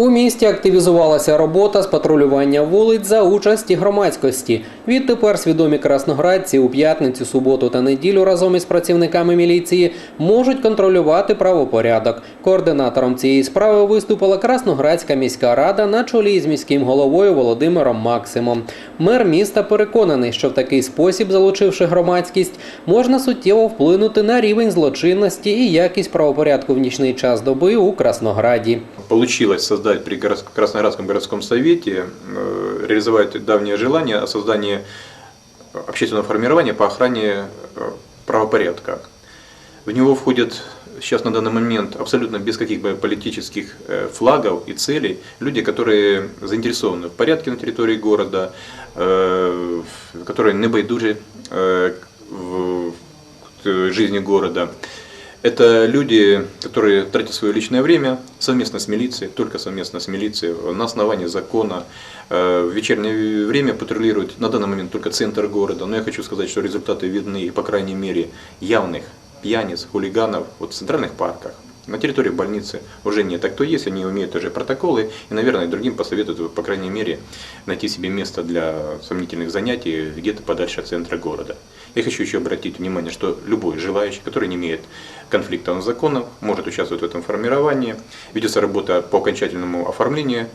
У місті активізувалася робота з патрулювання вулиць за участі громадськості. Відтепер свідомі красноградці у п'ятницю, суботу та неділю разом із працівниками міліції можуть контролювати правопорядок. Координатором цієї справи виступила Красноградська міська рада на чолі з міським головою Володимиром Максимом. Мер міста переконаний, що в такий спосіб, залучивши громадськість, можна суттєво вплинути на рівень злочинності і якість правопорядку в нічний час доби у Краснограді. Получилось создать при Красноградском городском совете, э, реализовать давнее желание о создании общественного формирования по охране э, правопорядка. В него входят сейчас на данный момент абсолютно без каких бы политических э, флагов и целей люди, которые заинтересованы в порядке на территории города, которые не байдужи в жизни города. Это люди, которые тратят свое личное время совместно с милицией, только совместно с милицией, на основании закона. Э, В вечернее время патрулируют на данный момент только центр города. Но я хочу сказать, что результаты видны, по крайней мере, явных пьяниц, хулиганов вот в центральных парках. На территории больницы уже нет. А кто есть, они умеют уже протоколы. И, наверное, другим посоветуют, по крайней мере, найти себе место для сомнительных занятий где-то подальше от центра города. Я хочу еще обратить внимание, что любой желающий, который не имеет конфликта с законом, может участвовать в этом формировании. Ведется работа по окончательному оформлению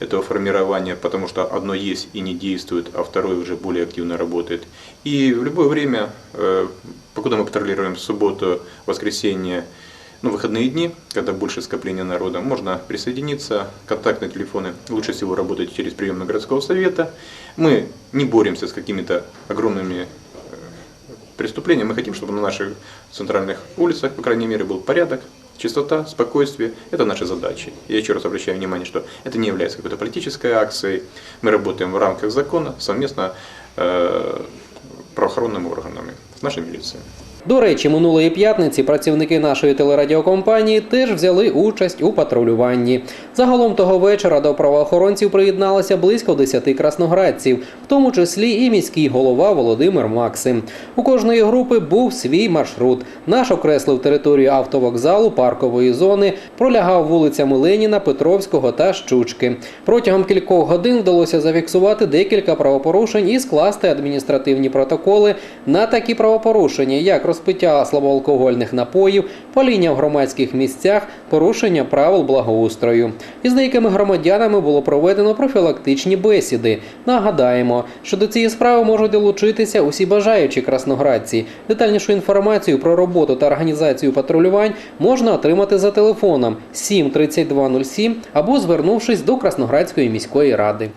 этого формирования, потому что одно есть и не действует, а второе уже более активно работает. И в любое время, э, покуда мы патрулируем субботу, воскресенье, ну, выходные дни, когда больше скопления народа, можно присоединиться. Контактные телефоны лучше всего работать через приемную городского совета. Мы не боремся с какими-то огромными э, преступления. Мы хотим, чтобы на наших центральных улицах, по крайней мере, был порядок, чистота, спокойствие. Это наши задачи. Я еще раз обращаю внимание, что это не является какой-то политической акцией. Мы работаем в рамках закона совместно э, правоохранными органами, с нашей милицией. До речі, минулої п'ятниці працівники нашої телерадіокомпанії теж взяли участь у патрулюванні. Загалом того вечора до правоохоронців приєдналося близько 10 красноградців, в тому числі і міський голова Володимир Максим. У кожної групи був свій маршрут. Наш окреслив територію автовокзалу, паркової зони, пролягав вулицями Леніна, Петровського та Щучки. Протягом кількох годин вдалося зафіксувати декілька правопорушень і скласти адміністративні протоколи на такі правопорушення, як розпиття слабоалкогольних напоїв, паління в громадських місцях, порушення правил благоустрою. Із деякими громадянами було проведено профілактичні бесіди. Нагадаємо, що до цієї справи можуть долучитися усі бажаючі красноградці. Детальнішу інформацію про роботу та організацію патрулювань можна отримати за телефоном 7 3207 або звернувшись до Красноградської міської ради.